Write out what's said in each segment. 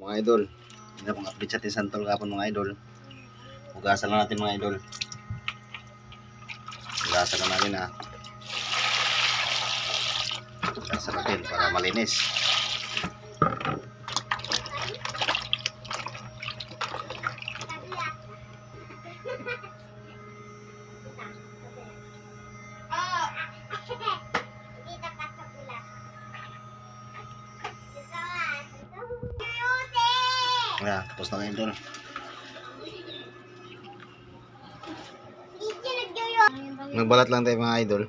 Mga idol, hindi na pong update sa ating santol kapon mga idol. Hugasan lang natin mga idol. Hugasan lang natin ha. Hugasan natin para malinis. Ayan, tapos na mga idol. Nagbalat lang tayo mga idol.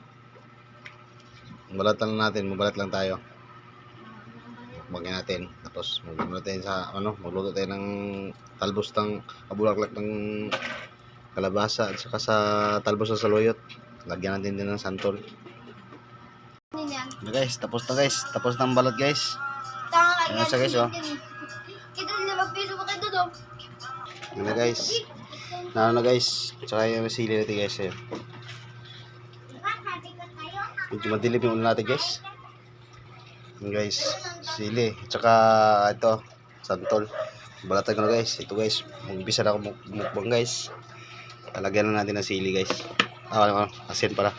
Magbalat lang natin, magbalat lang tayo. Bagay natin. Tapos magluto tayo sa ano, magluto tayo ng talbos ng kabulaklak ng kalabasa at saka sa talbos ng saluyot. Lagyan natin din ng santol. Ano guys, tapos na guys. Tapos na ang balat guys. Ayan siya, guys, oh. Ano na guys. Na na guys. Tsaka yung sili natin guys. Ayun. Medyo madilim yung ulo natin guys. Yun guys. Sili. Tsaka ito. Santol. Balatan ko na guys. Ito guys. Mag-umpisa na ako muk- mukbang guys. Talagyan na natin ng sili guys. Ah, ano, ano, asin pala.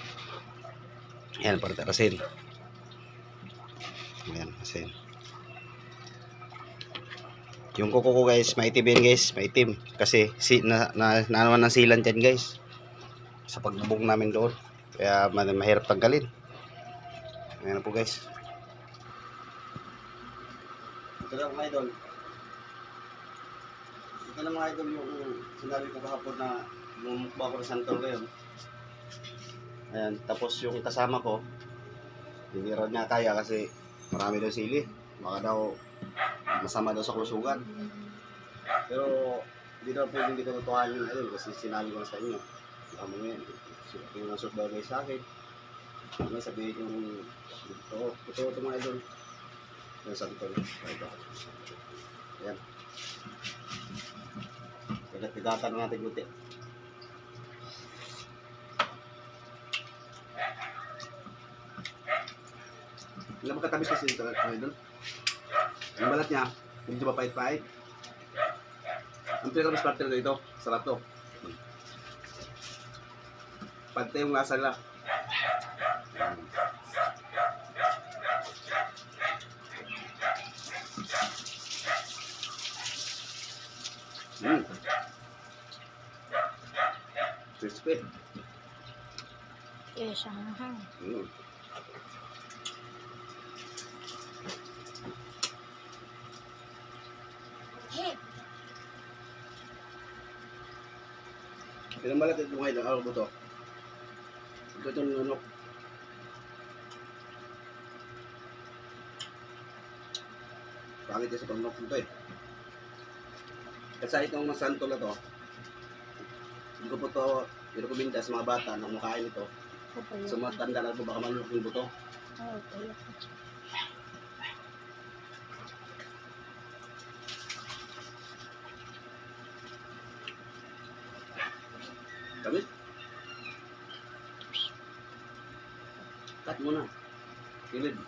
Ayan, para asin. Ayan, asin. Yung kuko ko guys, maitim yan guys, maitim. Kasi si, na, na, naanawan ng silan dyan guys. Sa pagbubong namin doon. Kaya ma- mahirap tanggalin. Ayan po guys. Ito lang mga idol. Ito lang mga idol yung sinabi ko kahapon na mumukba ko ng santol ngayon. Ayan, tapos yung kasama ko, hindi raw niya kaya kasi marami daw sili. Baka daw masama daw sa kulusugan. Pero hindi daw pwedeng hindi ko tutuhan yun ayun kasi sinabi ko na sa inyo. Tama mo yan. Yung nasot daw guys sa akin. Ano sabihin yung totoo. Totoo ito mga idol. Yung santol. Ito. Ayan. Pigat-pigatan natin buti. Ilang magkatamis kasi ito idol. Ang balat niya, hindi ba pahit-pahit? Ang pinakamas parte na ito, sarap to. Pantay yung lasa nila. Mm. Crispy. Yes, aha. Mm. Ilang balat ito mga idol? Araw mo to? Ito itong nunok. Pangit yan sa panunok nito eh. Kasi itong mga santol na to, hindi ko po to i-recommenda sa mga bata na makain ito. Sa mga tanda na po baka manulok yung buto. Kami? Cut mo na. Kilid.